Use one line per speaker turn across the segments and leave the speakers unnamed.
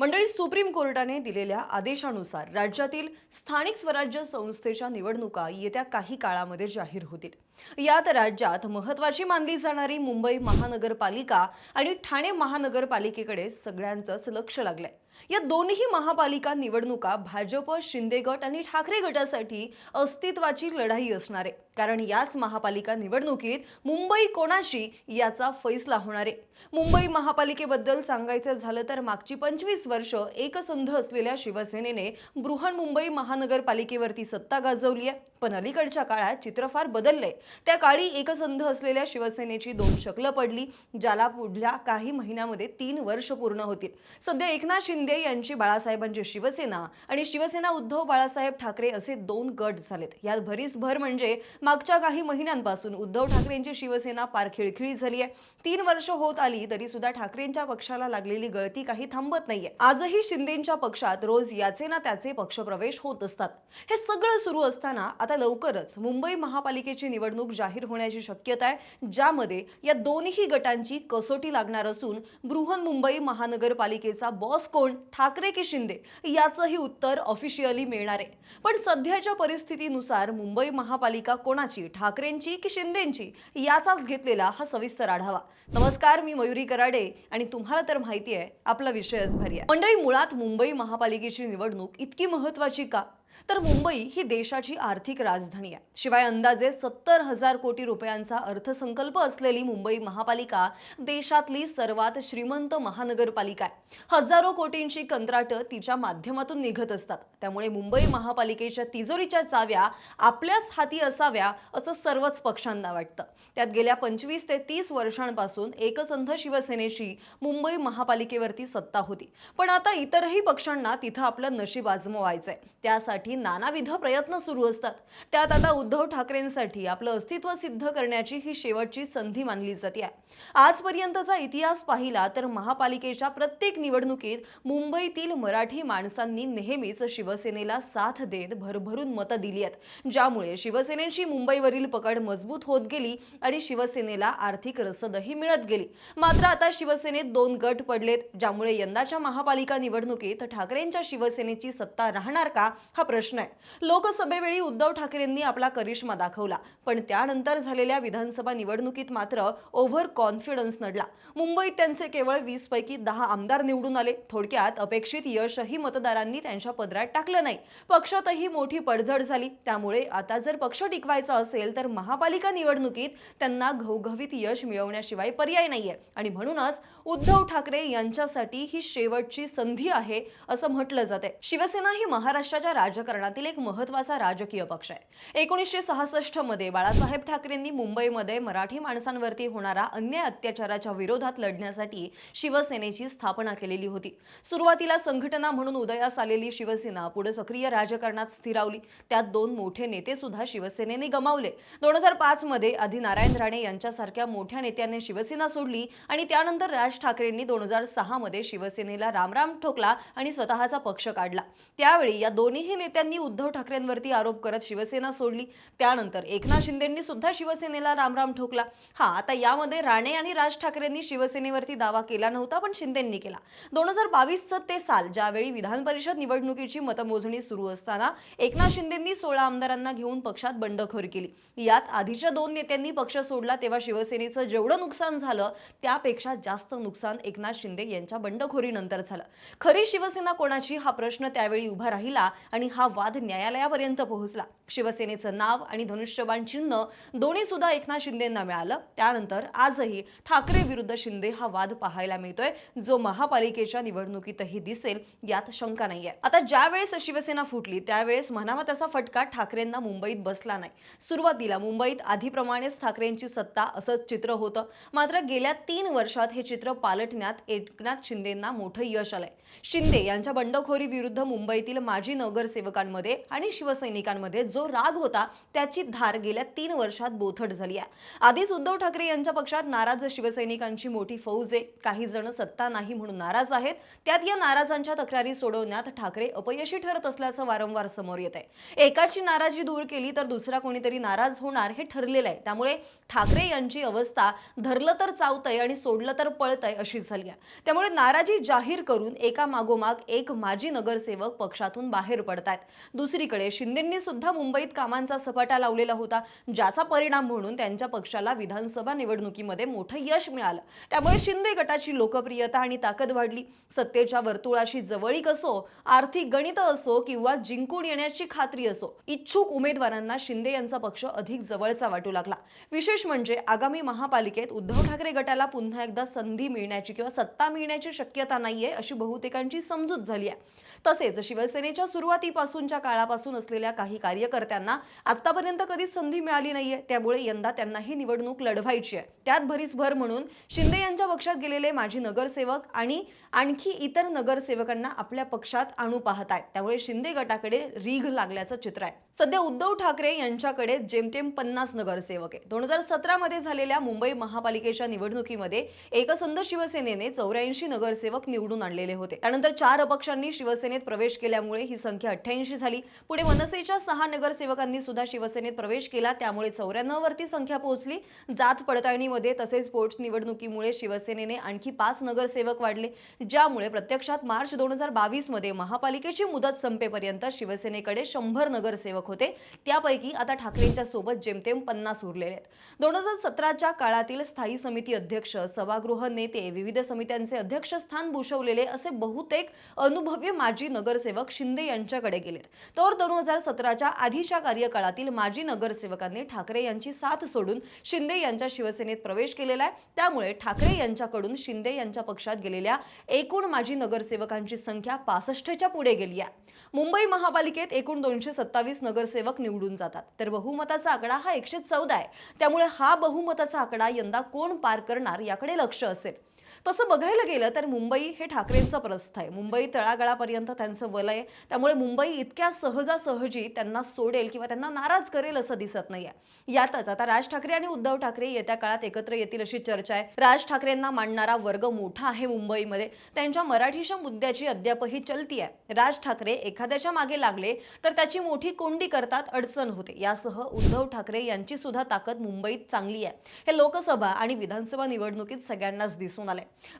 मंडळी सुप्रीम कोर्टाने दिलेल्या आदेशानुसार राज्यातील स्थानिक स्वराज्य संस्थेच्या निवडणुका येत्या काही काळामध्ये जाहीर होतील. यात राज्यात महत्वाची मानली जाणारी मुंबई महानगरपालिका आणि ठाणे महानगरपालिकेकडे सगळ्यांचंच लक्ष लागलंय. या दोन्ही महापालिका निवडणुका भाजप शिंदे गट आणि ठाकरे गटासाठी अस्तित्वाची लढाई असणार आहे. कारण याच महापालिका निवडणुकीत मुंबई कोणाशी याचा फैसला होणार आहे? मुंबई महापालिकेबद्दल सांगायचं झालं तर मागची पंचवीस वर्ष एकसंध असलेल्या शिवसेनेने बृहन्मुंबई महानगरपालिकेवरती सत्ता गाजवली आहे. पण अलीकडच्या काळात चित्र फार बदललंय. त्या काळी एकसंध असलेल्या शिवसेनेची दोन शकलं पडली ज्याला पुढल्या काही महिन्यामध्ये तीन वर्ष पूर्ण होतील. सध्या एकनाथ शिंदे यांची बाळासाहेबांची शिवसेना आणि शिवसेना उद्धव बाळासाहेब ठाकरे असे दोन गट झालेत. यात भरीस भर म्हणजे मागच्या काही महिन्यांपासून उद्धव ठाकरेंची शिवसेना पार खिळखिळी झाली आहे तीन वर्ष होत आली तरी सुद्धा ठाकरेंच्या पक्षाला लागलेली गळती काही थांबत नाहीये. आजही शिंदेच्या पक्षात रोज याचे ना त्याचे पक्षप्रवेश होत असतात. हे सगळं सुरू असताना आता लवकरच मुंबई महापालिकेची निवडणूक जाहीर होण्याची शक्यता आहे ज्यामध्ये या दोन्ही गटांची कसोटी लागणार असून बृहन्मुंबई महानगरपालिकेचा बॉस कोण ठाकरे की शिंदे याचंही उत्तर ऑफिशियली मिळणार आहे. पण सध्याच्या परिस्थितीनुसार मुंबई महापालिका कोणाची ठाकरेंची की शिंदेची याचाच घेतलेला हा सविस्तर आढावा. नमस्कार मी मयुरी कराडे आणि तुम्हाला तर माहिती आहे आपला विषयच भारी आहे. मंडळी मुळात मुंबई महापालिकेची निवडणूक इतकी महत्वाची का? तर मुंबई ही देशाची आर्थिक राजधानी आहे. शिवाय अंदाजे सत्तर हजार कोटी रुपयांचा अर्थसंकल्प असलेली मुंबई महापालिका देशातली सर्वात श्रीमंत महानगरपालिका आहे. हजारो कोटींची कंत्राटं तिच्या माध्यमातून निघत असतात. त्यामुळे मुंबई महापालिकेच्या तिजोरीच्या चाव्या आपल्याच हाती असाव्या असं सर्वच पक्षांना वाटतं. त्यात गेल्या पंचवीस ते तीस वर्षांपासून एकसंध शिवसेनेची मुंबई महापालिकेवरती सत्ता होती. पण आता इतरही पक्षांना तिथं आपलं नशीब आजमवायचंय. त्यासाठी करण्यासाठी नानाविध प्रयत्न सुरू असतात. त्यात आता उद्धव ठाकरेंसाठी आपलं अस्तित्व सिद्ध करण्याची ही शेवटची संधी मानली जाते. आजपर्यंतचा इतिहास पाहिला तर महापालिकेच्या प्रत्येक निवडणुकीत मुंबईतील मराठी माणसांनी नेहमीच शिवसेनेला साथ देत भरभरून मतं दिली आहेत. ज्यामुळे शिवसेनेची मुंबईवरील पकड मजबूत होत गेली आणि शिवसेनेला आर्थिक रसदही मिळत गेली. मात्र आता शिवसेनेत दोन गट पडलेत ज्यामुळे यंदाच्या महापालिका निवडणुकीत ठाकरेंच्या शिवसेनेची सत्ता राहणार का हा प्रश्न आहे. लोकसभेवेळी उद्धव ठाकरेंनी आपला करिश्मा दाखवला. पण त्यानंतर झालेल्या विधानसभा निवडणुकीत मात्र ओव्हर कॉन्फिडन्स नडला. मुंबईत त्यांचे केवळ वीस पैकी दहा आमदार निवडून आले. थोडक्यात अपेक्षित यशही मतदारांनी त्यांच्या पदरात टाकलं नाही. पक्षातही मोठी पडझड झाली. त्यामुळे आता जर पक्ष टिकवायचा असेल तर महापालिका निवडणुकीत त्यांना घवघवीत यश मिळवण्याशिवाय पर्याय नाहीये. आणि म्हणूनच उद्धव ठाकरे यांच्यासाठी ही शेवटची संधी आहे असं म्हटलं जाते शिवसेना ही महाराष्ट्राच्या राजकारणातील एक महत्त्वाचा राजकीय पक्ष आहे. एकोणीसशे सहासष्टमध्ये बाळासाहेब ठाकरेंनी मुंबईमध्ये मराठी माणसांवरती होणारा अन्याय अत्याचाराच्या विरोधात लढण्यासाठी शिवसेनेची स्थापना केलेली होती. सुरुवातीला संघटना म्हणून उदयास आलेली शिवसेना पुढे सक्रिय राजकारणात स्थिरावली. त्यात दोन मोठे नेते सुद्धा शिवसेनेने गमावले. दोन हजार पाच मध्ये आधी नारायण राणे यांच्यासारख्या मोठ्या नेत्याने शिवसेना सोडली आणि त्यानंतर राज ठाकरेंनी दोन हजार सहा मध्ये शिवसेनेला रामराम ठोकला आणि स्वतःचा पक्ष काढला. त्यावेळी या दोन्ही नेत्यांनी उद्धव ठाकरेंवरती आरोप करत शिवसेना सोडली. त्यानंतर एकनाथ शिंदेंनी सुद्धा शिवसेनेला रामराम ठोकला. हा आता यामध्ये राणे आणि राज ठाकरेंनी शिवसेनेवरती दावा केला नव्हता पण शिंदेंनी केला. दोन हजार बावीसचं ते साल ज्यावेळी विधान परिषद निवडणुकीची मतमोजणी सुरू असताना एकनाथ शिंदेंनी सोळा आमदारांना घेऊन पक्षात बंडखोरी केली. यात आधीच्या दोन नेत्यांनी पक्ष सोडला तेव्हा शिवसेनेचं जेवढं नुकसान झालं त्यापेक्षा जास्त नुकसान एकनाथ शिंदे यांच्या बंडखोरीनंतर झालं. खरी शिवसेना कोणाची? हा प्रश्न त्यावेळी उभा राहिला आणि हा वाद न्यायालयापर्यंत पोहोचला. शिवसेनेचं नाव आणि धनुष्यबाण चिन्ह दोन्ही सुद्धा एकनाथ शिंदेंना मिळालं. त्यानंतर आजही ठाकरे विरुद्ध शिंदे हा वाद पाहायला मिळतोय. जो महापालिकेच्या निवडणुकीतही दिसेल यात शंका नाहीये. आता ज्यावेळेस शिवसेना फुटली त्यावेळेस म्हणावा तसा फटका ठाकरेंना मुंबईत बसला नाही. सुरुवातीला मुंबईत आधीप्रमाणेच ठाकरेंची सत्ता असंच चित्र होतं. मात्र गेल्या तीन वर्षात हे चित्र पालटण्यात एकनाथ शिंदेंना मोठं यश आलंय. शिंदे यांच्या बंडखोरी विरुद्ध मुंबईतील माजी नगरसेवक नगरसेवकांमध्ये आणि शिवसैनिकांमध्ये जो राग होता त्याची धार गेल्या तीन वर्षात बोथट झाली आहे. आधीच उद्धव ठाकरे यांच्या पक्षात नाराज शिवसैनिकांची मोठी फौज आहे. काही जण सत्ता नाही म्हणून नाराज आहेत. त्यात या नाराजांच्या तक्रारी सोडवण्यात ठाकरे अपयशी ठरत असल्याचं वारंवार समोर येत आहे. एकाची नाराजी दूर केली तर दुसरा कोणीतरी नाराज होणार हे ठरलेलं आहे. त्यामुळे ठाकरे यांची अवस्था धरलं तर चावतंय आणि सोडलं तर पळतंय अशी झाली आहे. त्यामुळे नाराजी जाहीर करून एका मागोमाग एक माजी नगरसेवक पक्षातून बाहेर पडतात आहेत दुसरीकडे शिंदेंनी सुद्धा मुंबईत कामांचा सपाटा लावलेला होता ज्याचा परिणाम म्हणून त्यांच्या पक्षाला विधानसभा निवडणुकीमध्ये मोठं यश मिळालं. त्यामुळे शिंदे गटाची लोकप्रियता आणि ताकद वाढली. सत्तेच्या वर्तुळाशी जवळीक असो आर्थिक गणित असो किंवा जिंकून येण्याची खात्री असो इच्छुक उमेदवारांना शिंदे यांचा पक्ष अधिक जवळचा वाटू लागला. विशेष म्हणजे आगामी महापालिकेत उद्धव ठाकरे गटाला पुन्हा एकदा संधी मिळण्याची किंवा सत्ता मिळण्याची शक्यता नाहीये अशी बहुतेकांची समजूत झाली आहे. तसेच शिवसेनेच्या सुरुवाती सुरुवातीपासूनच्या काळापासून असलेल्या काही कार्यकर्त्यांना आतापर्यंत कधीच संधी मिळाली नाहीये. त्यामुळे यंदा त्यांना ही निवडणूक लढवायची आहे. त्यात भरीस भर म्हणून शिंदे यांच्या पक्षात गेलेले माजी नगरसेवक आणि आणखी इतर नगरसेवकांना आपल्या पक्षात आणू पाहत आहेत. त्यामुळे शिंदे गटाकडे रीघ लागल्याचं चित्र आहे. सध्या उद्धव ठाकरे यांच्याकडे जेमतेम पन्नास नगरसेवक आहे दोन हजार सतरा मध्ये झालेल्या मुंबई महापालिकेच्या निवडणुकीमध्ये एकसंध शिवसेनेने चौऱ्याऐंशी नगरसेवक निवडून आणलेले होते. त्यानंतर चार अपक्षांनी शिवसेनेत प्रवेश केल्यामुळे ही संख्या अठ्ठ्याऐंशी झाली. पुढे मनसेच्या सहा नगरसेवकांनी सुद्धा शिवसेनेत प्रवेश केला. त्यामुळे चौऱ्याण्णव वरती संख्या पोहोचली. जात पडताळणीमध्ये तसेच पोटनिवडणुकीमुळे शिवसेनेने आणखी पाच नगरसेवक वाढले ज्यामुळे प्रत्यक्षात मार्च दोन हजार बावीसमध्ये महापालिकेची मुदत संपेपर्यंत शिवसेनेकडे शंभर नगरसेवक होते. त्यापैकी आता ठाकरेंच्या सोबत जेमतेम पन्नास उरलेले आहेत. दोन हजार सतराच्या काळातील स्थायी समिती अध्यक्ष सभागृह नेते विविध समित्यांचे अध्यक्षस्थान भूषवलेले असे बहुतेक अनुभवी माजी नगरसेवक शिंदे यांच्याकडे गेलेत. तर दोन हजार सतराच्या आधीच्या कार्यकाळातील माजी नगरसेवकांनी ठाकरे यांची साथ सोडून शिंदे यांच्या शिवसेनेत प्रवेश केलेला आहे. त्यामुळे ठाकरे यांच्याकडून शिंदे यांच्या पक्षात गेलेल्या एकूण माजी नगरसेवकांची संख्या पासष्टच्या पुढे गेली आहे. मुंबई महापालिकेत एकूण दोनशे सत्तावीस नगरसेवक निवडून जातात. तर बहुमताचा आकडा हा एकशे चौदा आहे. त्यामुळे हा बहुमताचा आकडा यंदा कोण पार करणार याकडे लक्ष असेल. तसं बघायला गेलं तर मुंबई हे ठाकरेंचं प्रस्थ आहे. मुंबई तळागाळापर्यंत त्यांचं वलय त्यामुळे मुंबई इतक्या सहजासहजी त्यांना सोडेल किंवा त्यांना नाराज करेल असं दिसत नाहीये. यातच आता राज ठाकरे आणि उद्धव ठाकरे येत्या काळात एकत्र येतील अशी चर्चा आहे. राज ठाकरेंना मांडणारा वर्ग मोठा आहे मुंबईमध्ये. त्यांच्या मराठीच्या मुद्द्याची अद्यापही चलती आहे. राज ठाकरे एखाद्याच्या मागे लागले तर त्याची मोठी कोंडी करतात अडचण होते. यासह उद्धव ठाकरे यांची सुद्धा ताकद मुंबईत चांगली आहे. हे लोकसभा आणि विधानसभा निवडणुकीत सगळ्यांनाच दिसून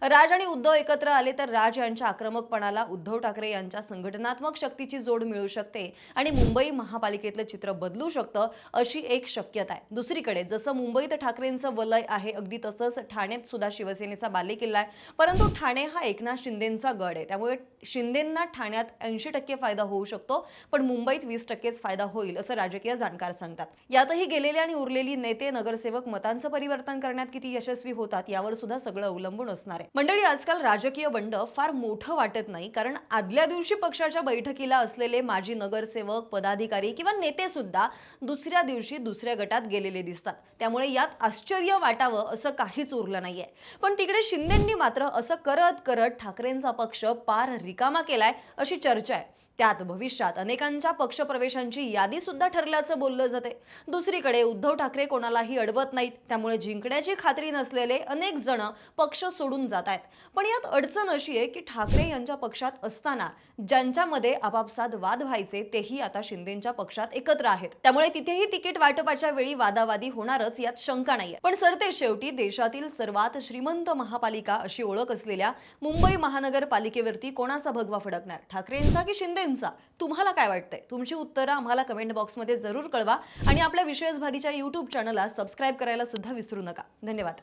राज आणि उद्धव एकत्र आले तर राज यांच्या आक्रमकपणाला उद्धव ठाकरे यांच्या संघटनात्मक शक्तीची जोड मिळू शकते आणि मुंबई महापालिकेतलं चित्र बदलू शकतं अशी एक शक्यता आहे. दुसरीकडे जसं मुंबईत ठाकरेंचं वलय आहे अगदी तसंच ठाण्यात सुद्धा शिवसेनेचा बालेकिल्ला आहे. परंतु ठाणे हा एकनाथ शिंदेंचा गड आहे. त्यामुळे शिंदेंना ठाण्यात ऐंशी टक्के फायदा होऊ शकतो पण मुंबईत वीस टक्केच फायदा होईल असं राजकीय जाणकार सांगतात. यातही गेलेले आणि उरलेली नेते नगरसेवक मतांचं परिवर्तन करण्यात किती यशस्वी होतात यावर सुद्धा सगळं अवलंबून असतं. असणार. आहे मंडळी आजकाल राजकीय बंड फार मोठं वाटत नाही कारण आदल्या दिवशी पक्षाच्या बैठकीला असलेले माजी नगरसेवक पदाधिकारी किंवा नेते सुद्धा दुसऱ्या दिवशी दुसऱ्या गटात गेलेले दिसतात. त्यामुळे यात आश्चर्य वाटावं असं काहीच उरलं नाहीये. पण तिकडे शिंदेंनी मात्र असं करत करत ठाकरेंचा पक्ष पार रिकामा केलाय अशी चर्चा आहे. त्यात भविष्यात अनेकांच्या पक्षप्रवेशांची यादी सुद्धा ठरल्याचं बोललं जाते दुसरीकडे उद्धव ठाकरे कोणालाही अडवत नाहीत. त्यामुळे जिंकण्याची खात्री नसलेले अनेक जण पक्ष सोडून जात आहेत. पण यात अडचण अशी आहे की ठाकरे यांच्या पक्षात असताना ज्यांच्यामध्ये आपापसात वाद व्हायचे तेही आता शिंदेच्या पक्षात एकत्र आहेत. त्यामुळे तिथेही तिकीट वाटपाच्या वेळी वादावादी होणारच यात शंका नाहीये. पण सरते शेवटी देशातील सर्वात श्रीमंत महापालिका अशी ओळख असलेल्या मुंबई महानगरपालिकेवरती कोणाचा भगवा फडकणार? ठाकरेंचा की शिंदे शिंदेंचा तुम्हाला काय वाटतंय? तुमची उत्तरं आम्हाला कमेंट बॉक्समध्ये जरूर कळवा. आणि आपल्या विशेष भारीच्या युट्यूब चॅनलला सबस्क्राईब करायला सुद्धा विसरू नका. धन्यवाद.